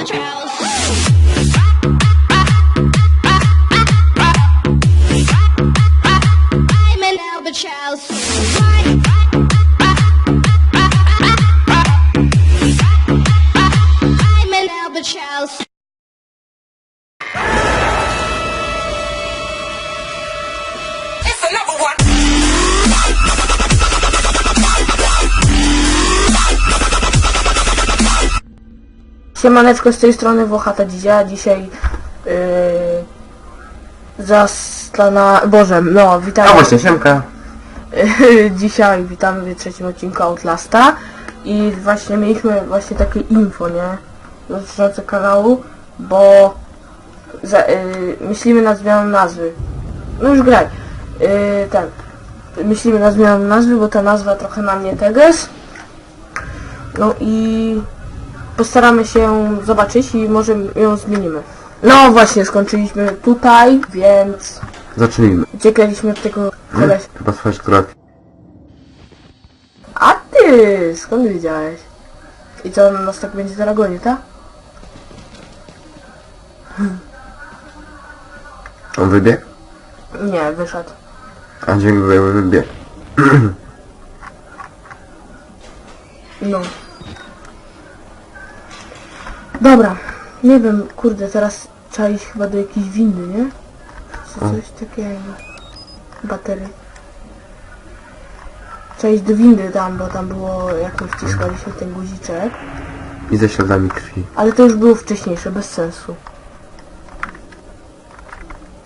the trails. Siemaneczko z tej strony Włochata Dzidzia. Dzisiaj yy, zastana... Boże, no witamy. A właśnie, siemka. Dzisiaj witamy w trzecim odcinku Outlasta i właśnie mieliśmy właśnie takie info, nie? Dotyczące kanału, bo za, yy, myślimy nad zmianą nazwy. No już graj. Yy, tak. Myślimy nad zmianą nazwy, bo ta nazwa trochę na mnie teges. No i postaramy się zobaczyć i może ją zmienimy. No właśnie, skończyliśmy tutaj, więc Zacznijmy. uciekaliśmy od tego kolesia. Chyba słychać kroki. A ty, skąd wiedziałeś? I co, on nas tak będzie zaraz gonił, tak? On wybiegł? Nie, wyszedł. A dźwięk był wybiegł. No. Dobra, nie wiem, kurde, teraz trzeba iść chyba do jakiejś windy, nie? Czy coś takiego. Baterii. Trzeba iść do windy tam, bo tam było, jak my wciskaliśmy ten guziczek. I ze śladami krwi. Ale to już było wcześniejsze, bez sensu.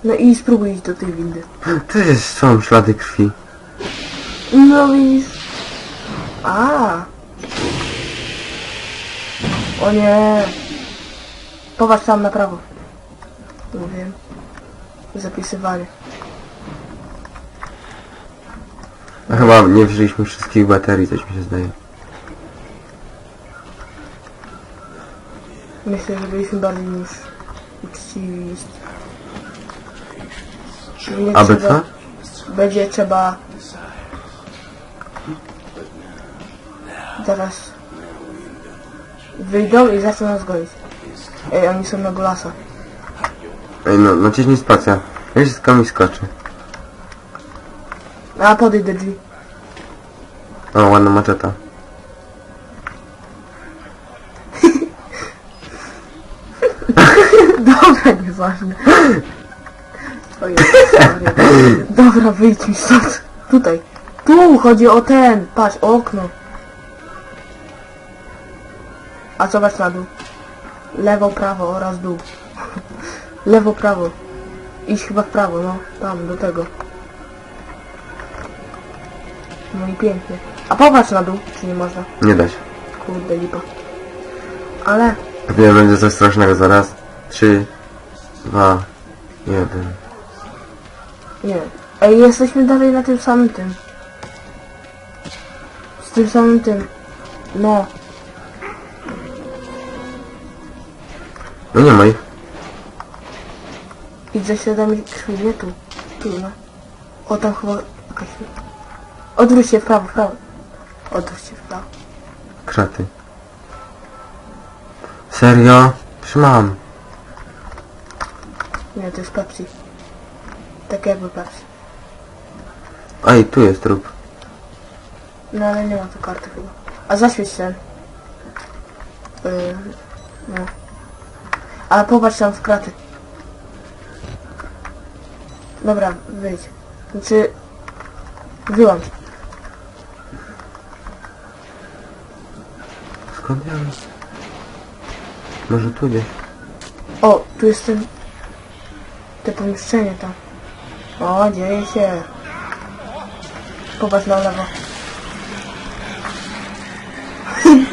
No i spróbuj iść do tej windy. Tu jest, są ślady krwi. No widzisz. A. O nie. Popatrz tam na prawo. Mówiłem. Zapisywanie. A chyba nie wzięliśmy wszystkich baterii, coś mi się zdaje. Myślę, że byliśmy bardziej niż uczciwi. Aby trzeba- co? Będzie trzeba... Teraz... Wyjdą i zaczną nas gonić. Ej, oni są na golasa. Ej, no, naciśnij spacja. Ja się z kami skoczy. A, podejdź do drzwi. O, ładna maczeta. Dobra, nieważne. Ojej, sorry. Dobra, wyjdź mi stąd. Tutaj. Tu chodzi o ten. Patrz, o okno. A zobacz na dół. Lewo, prawo oraz dół. Lewo, prawo. Idź chyba w prawo, no. Tam, do tego. No i pięknie. A popatrz na dół, czy nie można. Nie da się. Kurde, lipa. Ale... Pewnie będzie coś strasznego zaraz. Trzy, dwa, jeden. Nie. Ej, jesteśmy dalej na tym samym tym. Z tym samym tym. No. No nie ma ich. Idź za śladami krwi, nie tu. Tu, no. O, tam chyba jakaś... Odwróć się w prawo, w prawo. Odwróć się w prawo. Kraty. Serio? Trzymam. Nie, to jest Pepsi. Tak jakby Pepsi. Ej, tu jest trup. No ale nie ma tu karty chyba. A zaświeć ten. Yy, no. Ale popatrz tam w kraty. Dobra, wyjdź. Znaczy... Wyłącz. Skąd ja? Może tu gdzieś? O, tu jest ten... Te pomieszczenie tam. O, dzieje się. Popatrz na lewo.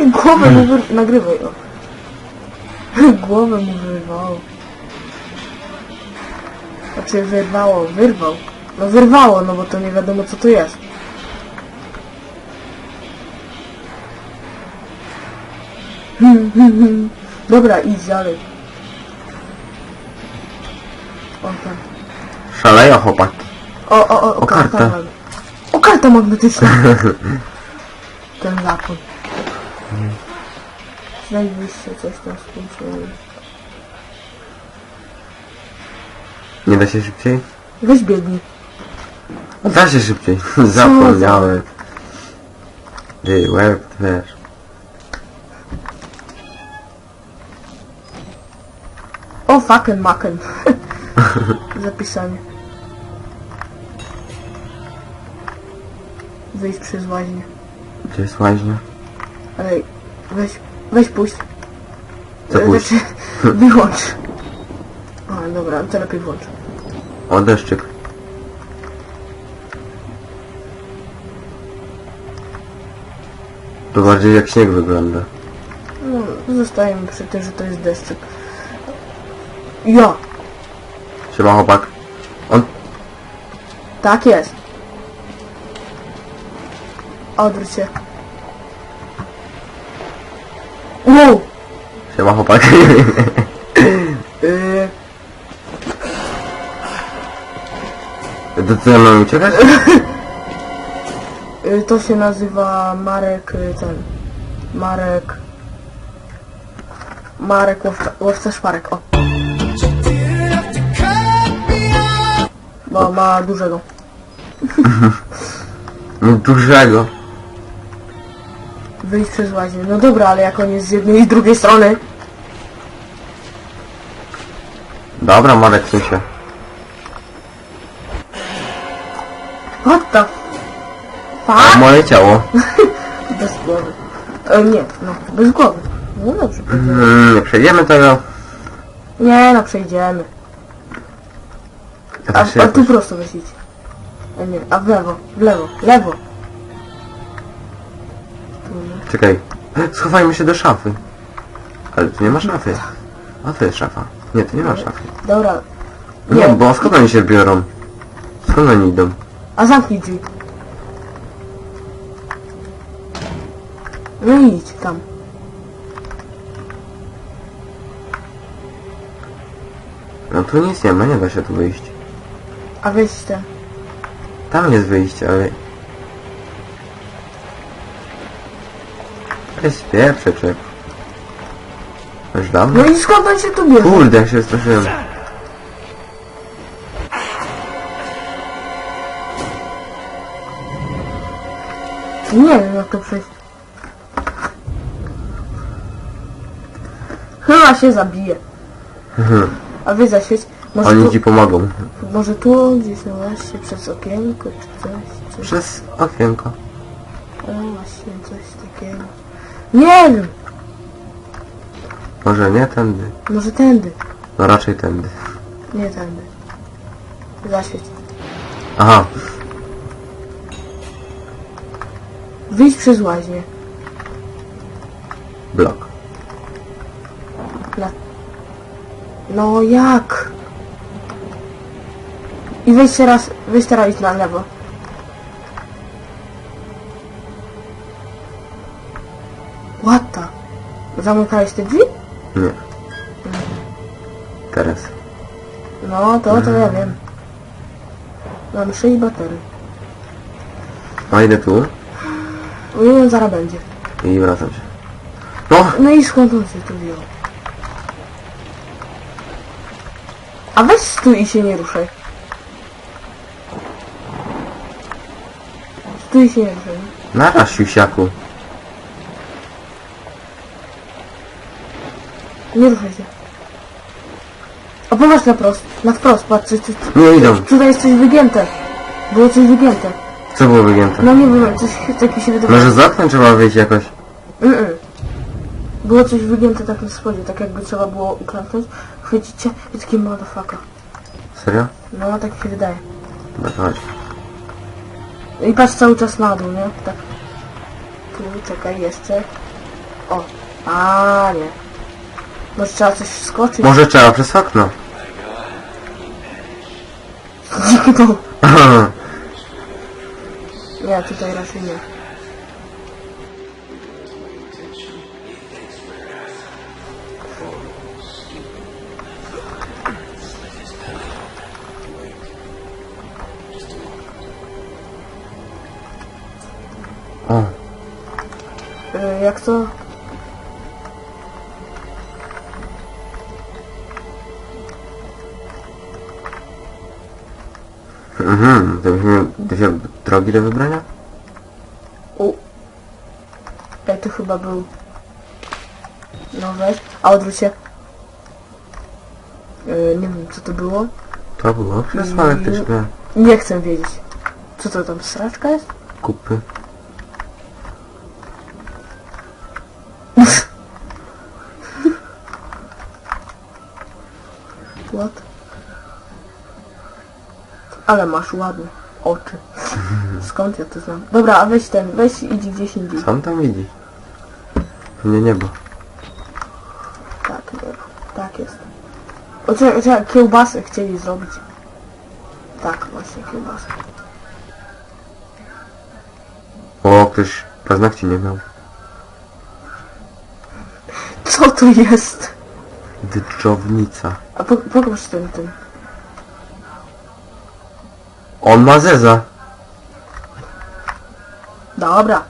Głowę mu. Nagrywaj, o. Głowę mu wyrwało. Znaczy wyrwało, wyrwał. No wyrwało, no bo to nie wiadomo co to jest. Dobra, idź dalej. O tam. Szaleją chłopaki. O, o, o, o, O, kartę. karta. mam. O, karta magnetyczna. Ten zapon. Wyjście, coś tam skończyłem. Nie da się szybciej? Weź biegnij. Da się szybciej. Zapomniałem. Ty, łeb, wiesz. O, fucking maken. Zapisanie. Wyjść przez łaźnię. Gdzie jest łaźnia? Ej, weź, weź puść. Co E, puść? Znaczy, wyłącz. A, dobra, to lepiej włącz. O, deszczyk. To bardziej jak śnieg wygląda. No, zostajemy przy tym, że to jest deszczyk. Ja, Siema chłopak. On... tak jest. Odwróć się. Wow! Siema chłopak. To co, ja mam uciekać? yy, to się nazywa Marek, ten... Marek... Marek łowca, łowca szparek, o. Bo ma dużego. No dużego. Wyjść przez łaźnię. No dobra, ale jak on jest z jednej i z drugiej strony. Dobra, w się. What the... Fuck? moje ciało. Bez głowy. E, nie, no, bez głowy. No dobrze. Mm, nie przejdziemy tego. Nie, no przejdziemy. A, a tu prosto myślicie. A nie, a w lewo, w lewo, lewo. Czekaj. Schowajmy się do szafy. Ale tu nie ma szafy. A to jest szafa. Nie, tu nie ma szafy. Dobra. Nie, Nie, bo skąd oni się biorą? Skąd oni idą? a zamknij drzwi. No i idź tam. No tu nic nie ma, nie da się tu wyjść. A weź ten. Tam jest wyjście, ale... Jest pierwszy czek. Już dawno? No i skąd on się tu bierze? Kurde, jak się wystraszyłem. Nie wiem jak to przejść. Chyba się zabije. A wy zaświeć. Może Oni tu, ci pomogą. może tu gdzieś no właśnie przez okienko czy coś. Czy... Przez okienko. O, właśnie coś takiego. Nie wiem. Może nie tędy. Może tędy. No raczej tędy. Nie tędy. Zaświeć. Aha. Wyjdź przez łaźnię. Blok. Na... No jak? I wejdź teraz, wejdź teraz idź na lewo. Zamykałeś te drzwi? Nie. Teraz. No, to, to ja wiem. Mam 6 baterii. A idę tu Nie zaraz będzie. i wracam się. No! No i skąd on się tu wziął? A weź stój i się nie ruszaj. Stój i się nie ruszaj. Naraz, siusiaku. Nie ruszaj się. Popatrz na prost. Na wprost, patrz, coś, coś, Nie idą. tutaj jest coś wygięte. Było coś wygięte. Co było wygięte? No nie wiem, coś tak mi się wydawało. Może z oknem trzeba wyjść jakoś? Mm -mm. Było coś wygięte tak na spodzie, tak jakby trzeba było uklęknąć, chwycić i taki motherfucker. Serio? No, tak mi się wydaje. No to chodź. I patrz cały czas na dół, nie? Tak. Tu, czekaj, jeszcze. O. A nie. Może trzeba coś wskoczyć? Może trzeba przez okno. Zniknął. Nie, tutaj raczej nie. O, Y, jak to? Mhm, to byśmy dwie drogi do wybrania? U. Ej, to chyba był... No weź. A odwróć się. Yy, nie wiem, co to było. To było krzesło elektryczne. Nie chcę wiedzieć. Co to tam, sraczka jest? Kupy. What? Ale masz ładne oczy. Skąd ja to znam? Dobra, a weź ten, weź idź gdzieś indziej. Sam tam widzi. Nie niebo. Tak, nie, tak jest. O, czekaj, czekaj, kiełbasę chcieli zrobić. Tak, właśnie, kiełbasę. O, ktoś paznokci nie miał. Co to jest? Dyczownica. A po, pokaż ten, ten. On ma zeza. Dobra.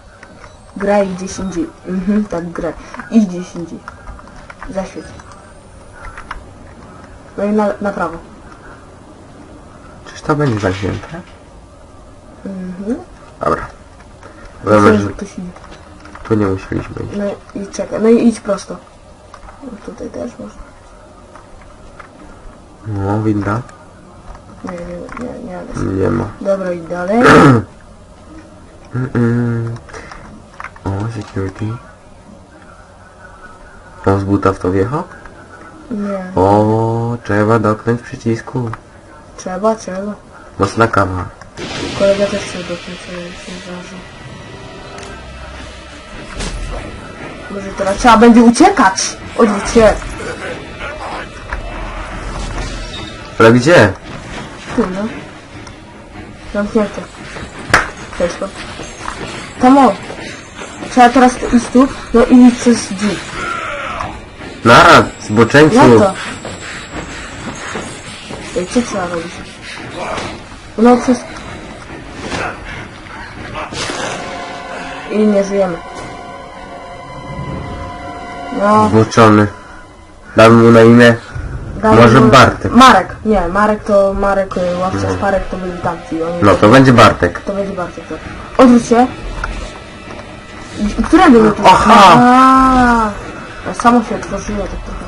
Graj gdzieś indziej. Mhm, tak graj. Idź gdzieś indziej. Zaświeć. No i na, na prawo. Czyż to będzie zamknięte? Mhm. Dobra. Że że ktoś idzie. tu nie musieliśmy iść. No i czekaj, no i idź prosto. No, tutaj też można. No, winda? Nie, nie, nie, nie, nie. Nie ma. Dobra, idź dalej. Mm-mm. O, security. On z buta w to wjechał? Nie. O, trzeba dotknąć przycisku. Trzeba, trzeba. Mocna kawa. Kolega też chce dotknąć, ale się zdarzy. Może teraz trzeba będzie uciekać! Odwróć się! Ale gdzie? Tu, no. Zamknięte. Cześć, to. Come on. Trzeba teraz iść tu, no i iść przez drzwi. Nara, zboczeńcu. Jak to? Ej, co trzeba robić? No przez... I nie żyjemy. No, Zboczony. Damy mu na imię. Damy Może Bartek. Marek, nie, Marek to Marek, y, ławca z Parek to byli tamci. Oni No to będzie Bartek. To będzie Bartek, tak. Odwróć się. Którędy my tu? Aha! A, a samo się otworzyło tak trochę.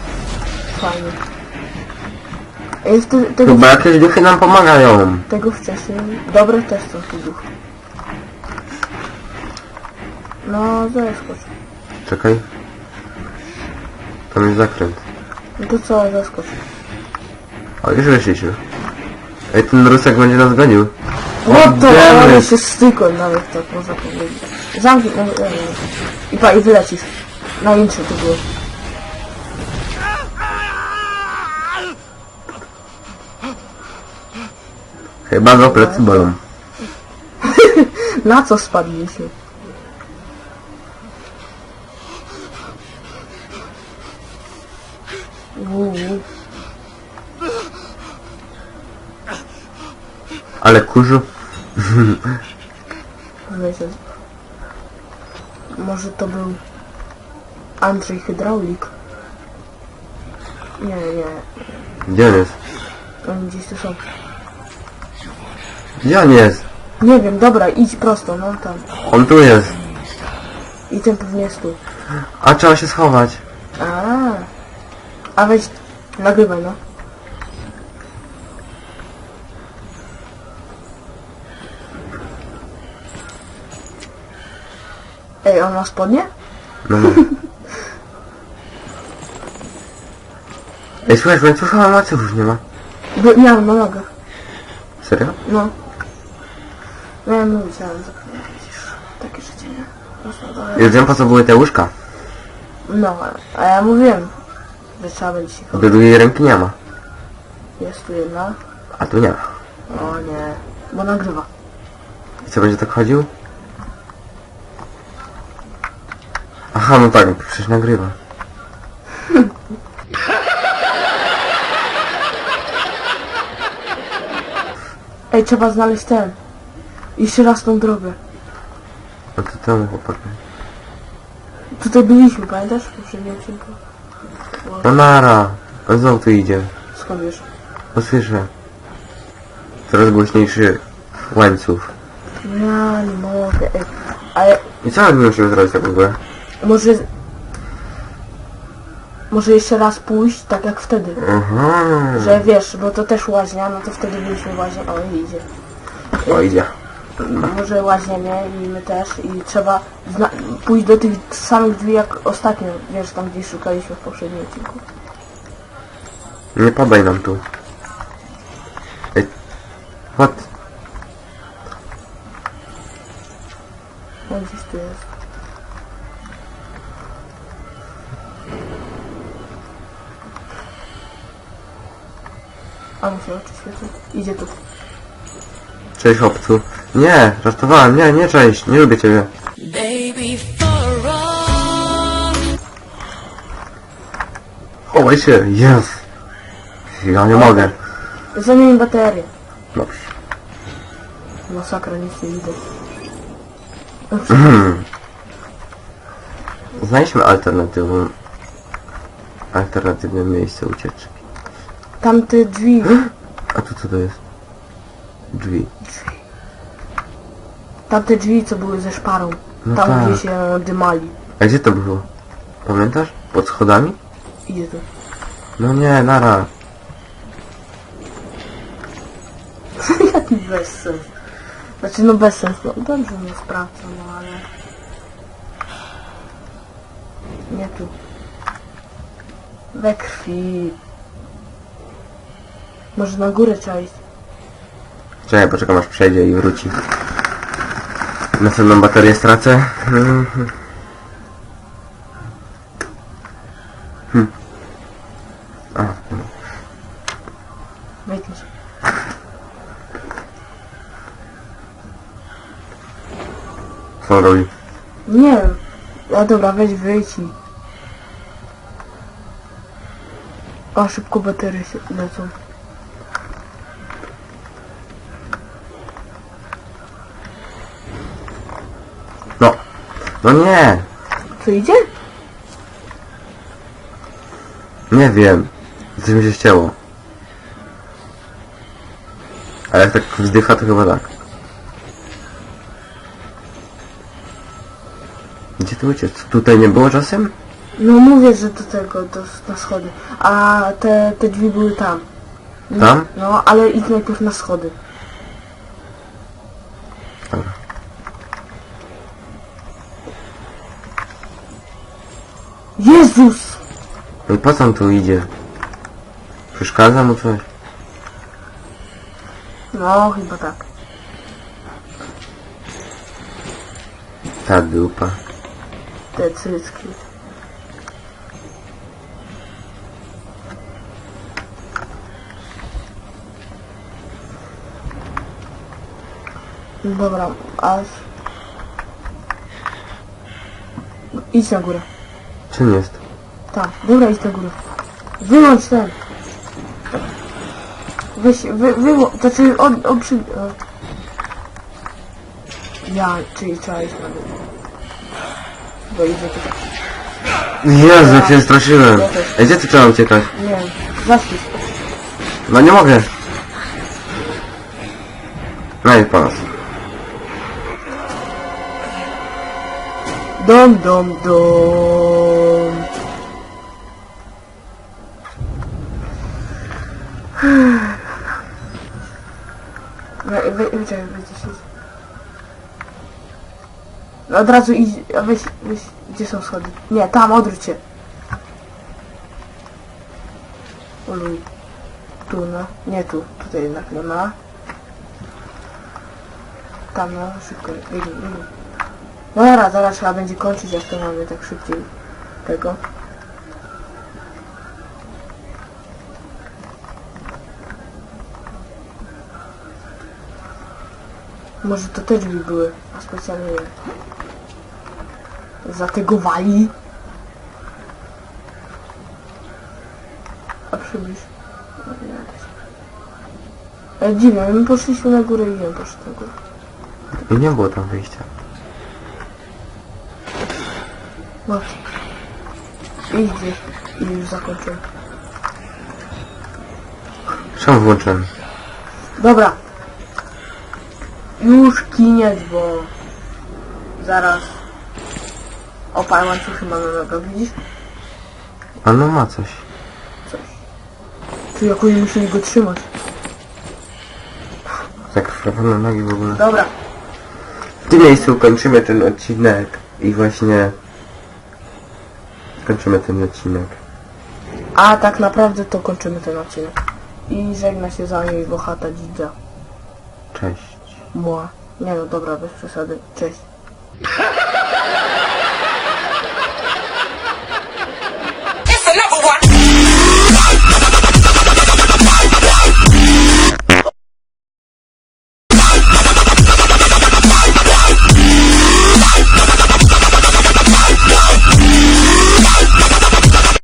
Fajnie. Ej, te, tego, Chyba jakieś duchy nam pomagają. tego wcześniej... Dobre też są te duchy. No, zeskocz. Czekaj. Tam jest zakręt. No to co, zeskocz. O, już wyszliśmy. Ej, ten rusek będzie nas gonił. No to damn ale it. się stykłem nawet tak można powiedzieć. Zamknij, no, no, no. I pa, i wylecisz. Na intrze to było. Chyba go plecy bolą. Na co spadliśmy? Ale kurzu. Może to był Andrzej Hydraulik? Nie, nie, Gdzie on jest? oni gdzieś tu są. Gdzie on jest? Nie wiem, dobra, idź prosto, no tam. On tu jest. I ten pewnie jest tu. A trzeba się schować. A, a weź, nagrywaj, no. Ej, on ma spodnie? No mów. Ej, słuchaj, łańcucha mam łańcuchów nie ma. By, miałem na nogach. Serio? No. Miałem mówić, ale zapomniałeś. Takie życie, nie? Dobra. Już wiem po co były te łóżka. No, a ja mówiłem, się Do chować. drugiej ręki nie ma. Jest tu jedna. A tu nie ma. O nie, bo nagrywa. I co będzie tak chodził? Aha, no tak, przecież nagrywa. Ej, trzeba znaleźć ten. Jeszcze raz tą drogę. No to temu chłopak. Tutaj byliśmy, pamiętasz? W poprzednim odcinku. No nara. On znowu tu idzie. Skąd wiesz? No słyszę. Coraz głośniejszy łańcuch. Ja nie mogę. Ej. Ale I co my musimy zrobić tak w ogóle? może... Może jeszcze raz pójść, tak jak wtedy. Aha. Że wiesz, bo to też łaźnia, no to wtedy byliśmy łaźnia. O, idzie. O, idzie. Może łaźniemy i my też i trzeba pójść do tych samych drzwi jak ostatnio, wiesz, tam gdzie szukaliśmy w poprzednim odcinku. Nie padaj nam tu. Ej. What? No gdzieś tu jest. A mu się oczy świecą. Idzie tu. Cześć chłopcu. Nie, żartowałem. Nie, nie cześć. Nie lubię ciebie. Chowaj się. Jest. Ja nie mogę. Zamień baterię. Dobrze. Masakra, nic nie widać. Mhm. Znajdźmy alternatywną... Alternatywne miejsce ucieczki. Tamte drzwi. A tu co to jest? Drzwi. Tamte drzwi, co były ze szparą. No Tam, tak. gdzie się dymali. A gdzie to było? Pamiętasz? Pod schodami? Idzie tu. No nie, nara. Jaki bezsens. Znaczy, no bezsens, no dobrze, nie sprawdzę, no ale... Nie tu. We krwi. Może na górę trzeba iść. Czekaj, poczekam aż przejdzie i wróci. Następną baterię stracę. Mhm. Hmm. A, co on robi? Nie. A dobra, weź wyjdź i... O, szybko baterie się lecą. No nie! Co idzie? Nie wiem. Coś mi się ścięło. Ale jak tak wzdycha, to chyba tak. Gdzie ty uciec? Tutaj nie było czasem? No mówię, że do tego, do, na schody. A te, te drzwi były tam. Tam? No, ale idź najpierw na schody. Jezus! No po co on tu idzie? Przeszkadza mu coś? No, chyba tak. Ta dupa. Te cycki. Dobra, aż... Idź na górę. Czym jest? Tak, dobra, idź na górę. Wyłącz ten. Weź, wy, wyłącz, to znaczy on, on przy... Ja, czyli trzeba iść na górę. Bo idzie tu. Jezu, jak się straszyłem. Ej, gdzie tu trzeba uciekać? Nie wiem, zaśpisz. No nie mogę. No i po nas. Dom, dom, dom. Wy, wy, wyczekaj, będzie się... No Od razu idź, weź, weź, gdzie są schody? Nie, tam, odwróć się. Uluj. Tu, no. Nie tu, tutaj jednak nie ma. Tam, no, szybko, biegnij, biegnij. No dobra, zaraz trzeba będzie kończyć, jak to mamy tak szybciej tego. Może to te drzwi były, a specjalnie je zategowali. A przybliż. Nie. Ale dziwne, my poszliśmy na górę i on poszedł na górę. I nie było tam wyjścia. No. Gdzieś i już zakończyłem. Czemu włączyłem? Dobra, Już kiniec, bo zaraz opal łańcuchy mamy nogę, widzisz? A no ma coś. Tu jak oni musieli go trzymać. Zakrwawione nogi w ogóle. Dobra, W tym miejscu kończymy ten odcinek i właśnie kończymy ten odcinek. a tak naprawdę to kończymy ten odcinek. I żegna się za niej Bohata Dzidza. Cześć. Mła. Nie no dobra, bez przesady. Cześć.